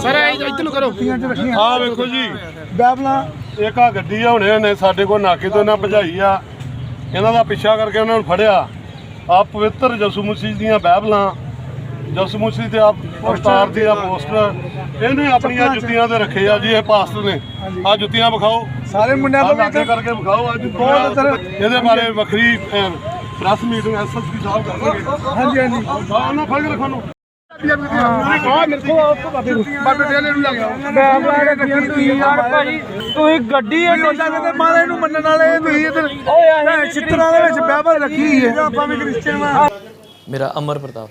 Sir ਇੱਧਰ ਨੂੰ ਕਰੋ। ਆਹ ਵੇਖੋ ਜੀ। ਬੈਬਲਾਂ। ਇੱਕ ਆ ਗੱਡੀ ਆ ਹੁਣੇ ਨੇ ਸਾਡੇ ਕੋਲ ਨਾਕੇ ਤੋਂ ਇਹਨਾਂ ਭਜਾਈ ਆ। ਇਹਨਾਂ ਦਾ ਪਿੱਛਾ ਕਰਕੇ ਉਹਨਾਂ ਨੂੰ ਫੜਿਆ। ਆ ਪਵਿੱਤਰ ਯਿਸੂ ਮਸੀਹ ਦੀਆਂ ਬਾਈਬਲਾਂ ਯਿਸੂ ਮਸੀਹ ਤੇ ਆ ਅਵਤਾਰ ਦੀ ਆ ਪੋਸਟਰ। ਇਹਨੇ ਆਪਣੀਆਂ ਜੁੱਤੀਆਂ ਤੇ ਰੱਖੇ ਆ ਜੀ ਇਹ ਪਾਸਟਰ ਨੇ। ਆ ਜੁੱਤੀਆਂ ਵਿਖਾਓ। ਸਾਰੇ ਮੁੰਡਿਆਂ ਲਾਗੇ ਵੇਖ ਕਰਕੇ ਵਿਖਾਓ ਅੱਜ ਬਹੁਤ ਇਹਦੇ ਬਾਰੇ ਵੱਖਰੀ ਪ੍ਰੈਸ ਮੀਟਿੰਗ ਐਸਐਸਪੀ ਸਾਹਿਬ ਕਰਨਗੇ ਹਾਂਜੀ ਹਾਂਜੀ। ਆ ਉਹਨਾਂ ਫੜ ਕੇ ਰੱਖੋ ਨੂੰ ਆ ਮੇਰੇ ਕੋਲ ਬਾਬੇ ਡੇਲੇ ਨੂੰ ਲੱਗ ਗਿਆ ਬੈਬਲਾਂ ਦੇ ਗੱਡੀਆਂ ਤੁਸੀਂ ਯਾਰ ਭਾਜੀ ਤੁਸੀਂ ਗੱਡੀ ਇਹ ਲੋਟਾ ਕਿਤੇ ਮਾਰੇ ਨੂੰ ਮੰਨਣ ਵਾਲੇ ਤੁਸੀਂ ਇਧਰ ਓਏ ਆਹ ਚਿੱਤਰਾਂ ਦੇ ਵਿੱਚ ਬੈਬਲ ਰੱਖੀ ਹੈ ਆਪਾਂ ਵੀ ਕ੍ਰਿਸਚੀਅਨ ਆ ਮੇਰਾ ਅਮਰ ਪ੍ਰਤਾਪ।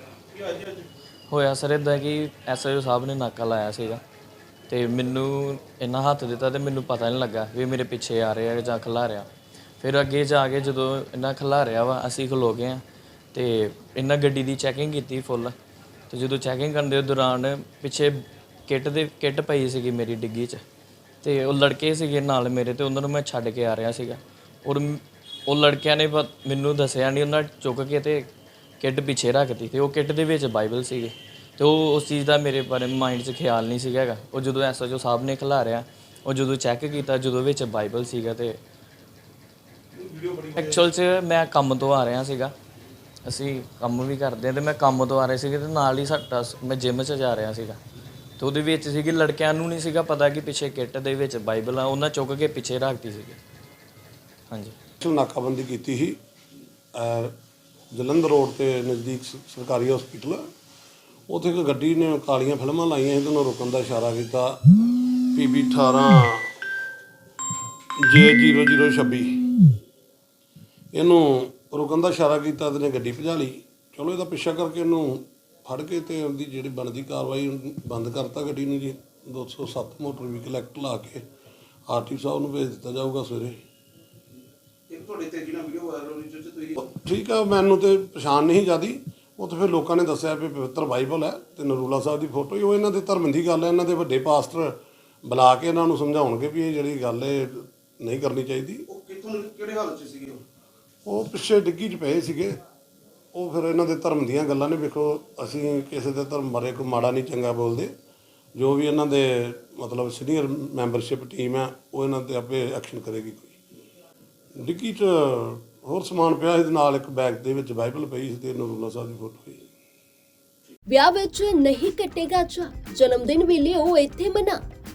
ਹੋਇਆ ਸਰ ਇਦਾਂ ਕਿ ਐਸਆਈਓ ਸਾਹਿਬ ਨੇ ਨਾਕਾ ਲਾਇਆ ਸੀਗਾ ਤੇ ਮੈਨੂੰ ਇੰਨਾ ਹੱਥ ਦਿੱਤਾ ਤੇ ਮੈਨੂੰ ਪਤਾ ਨਹੀਂ ਲੱਗਾ ਵੀ ਮੇਰੇ ਪਿੱਛੇ ਆ ਰਿਹਾ ਜਾਂ ਖਲਾ ਰਿਹਾ। ਫਿਰ ਅੱਗੇ ਜਾ ਕੇ ਜਦੋਂ ਇਹਨਾਂ ਖਲਾ ਰਿਹਾ ਵਾ, ਅਸੀਂ ਖਲੋ ਗਏ ਆ ਤੇ ਇਹਨਾਂ ਗੱਡੀ ਦੀ ਚੈਕਿੰਗ ਕੀਤੀ ਫੁੱਲ ਤੇ ਜਦੋਂ ਚੈਕਿੰਗ ਕਰਨ ਦੇ ਦੌਰਾਨ ਪਿੱਛੇ ਕਿੱਟ ਦੇ, ਕਿੱਟ ਪਈ ਸੀਗੀ ਮੇਰੀ ਡਿੱਗੀ 'ਚ। ਤੇ ਉਹ ਲੜਕੇ ਸੀਗੇ ਨਾਲ ਮੇਰੇ ਤੇ, ਉਹਨਾਂ ਨੂੰ ਮੈਂ ਛੱਡ ਕੇ ਆ ਰਿਹਾ ਸੀਗਾ। ਔਰ ਉਹ ਲੜਕਿਆਂ ਨੇ ਮੈਨੂੰ ਦੱਸਿਆ ਨਹੀਂ ਉਹਨਾਂ ਚੁੱਕ ਕੇ ਤੇ ਕਿੱਟ ਪਿੱਛੇ ਰੱਖਤੀ ਤੇ ਉਹ ਕਿੱਟ ਦੇ ਵਿੱਚ ਬਾਈਬਲ ਸੀਗੇ। ਤੇ ਉਹ ਉਸ ਚੀਜ਼ ਦਾ ਮੇਰੇ ਬਾਰੇ ਮਾਈਂਡ 'ਚ ਖਿਆਲ ਨਹੀਂ ਸੀਗਾ ਹੈਗਾ। ਉਹ ਜਦੋਂ ਐਸਐਚਓ ਸਾਹਿਬ ਨੇ ਖਿਲਾਰਿਆ ਉਹ ਜਦੋਂ ਚੈੱਕ ਕੀਤਾ, ਜਦੋਂ ਵਿੱਚ ਬਾਈਬਲ ਸੀਗਾ ਤੇ ਐਕਚੁਅਲ 'ਚ ਮੈਂ ਕੰਮ ਤੋਂ ਆ ਰਿਹਾ ਸੀਗਾ। ਅਸੀਂ ਕੰਮ ਵੀ ਕਰਦੇ ਹਾਂ ਤੇ ਮੈਂ ਕੰਮ ਤੋਂ ਆ ਰਿਹਾ ਸੀਗਾ ਤੇ ਨਾਲ ਹੀ ਸਾਡਾ ਸ- ਮੈਂ ਜਿਮ 'ਚ ਜਾ ਰਿਹਾ ਸੀਗਾ। ਤੇ ਉਹਦੇ ਵਿੱਚ ਸੀਗੀ, ਲੜਕਿਆਂ ਨੂੰ ਨਹੀਂ ਸੀਗਾ ਪਤਾ ਕਿ ਪਿੱਛੇ ਕਿੱਟ ਦੇ ਵਿੱਚ ਬਾਈਬਲ ਆ, ਉਹਨਾਂ ਚੁੱਕ ਕੇ ਪਿੱਛੇ ਰੱਖਤੀ ਸੀਗੀ। ਹਾਂਜੀ। ਸਪੈਸ਼ਲ ਨਾਕਾਬੰਦੀ ਕੀਤੀ ਸੀ, ਅਹ, ਜਲੰਧਰ ਰੋਡ ਤੇ ਨਜ਼ਦੀਕ ਸ- ਸਰਕਾਰੀ ਹਸਪੀਟਲ ਉੱਥੇ ਇੱਕ ਗੱਡੀ ਨੇ ਕਾਲੀਆਂ ਫਿਲਮਾਂ ਲਾਈਆਂ ਸੀ ਤੇ ਉਹਨੂੰ ਰੁਕਣ ਦਾ ਇਸ਼ਾਰਾ ਕੀਤਾ। ਪੀਬੀ 18 J0026 ਇਹਨੂੰ ਰੁਕਣ ਦਾ ਇਸ਼ਾਰਾ ਕੀਤਾ ਤੇ ਨੇ ਗੱਡੀ ਭਜਾ ਲਈ। ਚਲੋ ਇਹਦਾ ਪਿੱਛਾ ਕਰਕੇ ਇਹਨੂੰ ਫੜ ਕੇ ਤੇ ਉਹਦੀ ਜਿਹੜੀ ਬਣਦੀ ਕਾਰਵਾਈ ਉਹਨੂੰ ਬੰਦ ਕਰਤਾ ਗੱਡੀ ਨੂੰ ਜੀ। 207 ਮੋਟਰ ਵਹੀਕਲ ਐਕਟ ਲਾ ਕੇ ਆਰਟੀ ਸਾਹਿਬ ਨੂੰ ਭੇਜ ਦਿੱਤਾ ਜਾਊਗਾ ਸਵੇਰੇ। ਠੀਕ ਆ ਮੈਨੂੰ ਤੇ ਪਛਾਣ ਨਹੀਂ ਜਿਆਦੀ। ਉਹ ਤਾਂ ਫਿਰ ਲੋਕਾਂ ਨੇ ਦੱਸਿਆ ਵੀ ਪਵਿੱਤਰ ਬਾਈਬਲ ਹੈ ਤੇ ਨਰੂਲਾ ਸਾਹਿਬ ਦੀ ਫੋਟੋ ਹੀ ਉਹ ਇਹਨਾਂ ਦੇ ਧਰਮ ਦੀ ਗੱਲ ਹੈ। ਇਹਨਾਂ ਦੇ ਵੱਡੇ ਪਾਸਟਰ ਬੁਲਾ ਕੇ ਇਹਨਾਂ ਨੂੰ ਸਮਝਾਉਣਗੇ ਵੀ ਇਹ ਜਿਹੜੀ ਗੱਲ ਹੈ ਨਹੀਂ ਕਰਨੀ ਚਾਹੀਦੀ। ਉਹ ਕਿੱਥੋਂ ਕਿਹੜੇ ਹਾਲਤ 'ਚ ਸੀਗੇ ਉਹ ਪਿੱਛੇ ਡਿੱਗੀ 'ਚ ਪਏ ਸੀਗੇ। ਉਹ ਫਿਰ ਇਹਨਾਂ ਦੇ ਧਰਮ ਦੀਆਂ ਗੱਲਾਂ ਨੇ। ਵੇਖੋ, ਅਸੀਂ ਕਿਸੇ ਦੇ ਧਰਮ ਬਾਰੇ ਕੋਈ ਮਾੜਾ ਨਹੀਂ, ਚੰਗਾ ਬੋਲਦੇ। ਜੋ ਵੀ ਇਹਨਾਂ ਦੇ ਮਤਲਬ ਸੀਨੀਅਰ ਮੈਂਬਰਸ਼ਿਪ ਟੀਮ ਹੈ, ਉਹ ਇਹਨਾਂ ਤੇ ਆਪੇ ਐਕਸ਼ਨ ਕਰੇਗੀ ਕੋਈ। ਡਿੱਗੀ 'ਚ ਹੋਰ ਸਮਾਨ ਪਿਆ ਸੀ, ਨਾਲ ਇੱਕ ਬੈਗ ਦੇ ਵਿੱਚ ਬਾਈਬਲ ਪਈ ਸੀ ਤੇ ਨਰੂਲਾ ਸਾਹਿਬ ਦੀ ਫੋਟੋ ਸੀ ਵਿਆਹ ਵਿੱਚ ਨਹੀਂ ਕੱਟੇਗਾ ਚਾ ਜਨਮ ਦਿਨ ਵੀ ਲਿਓ ਇੱਥੇ ਮਨਾ।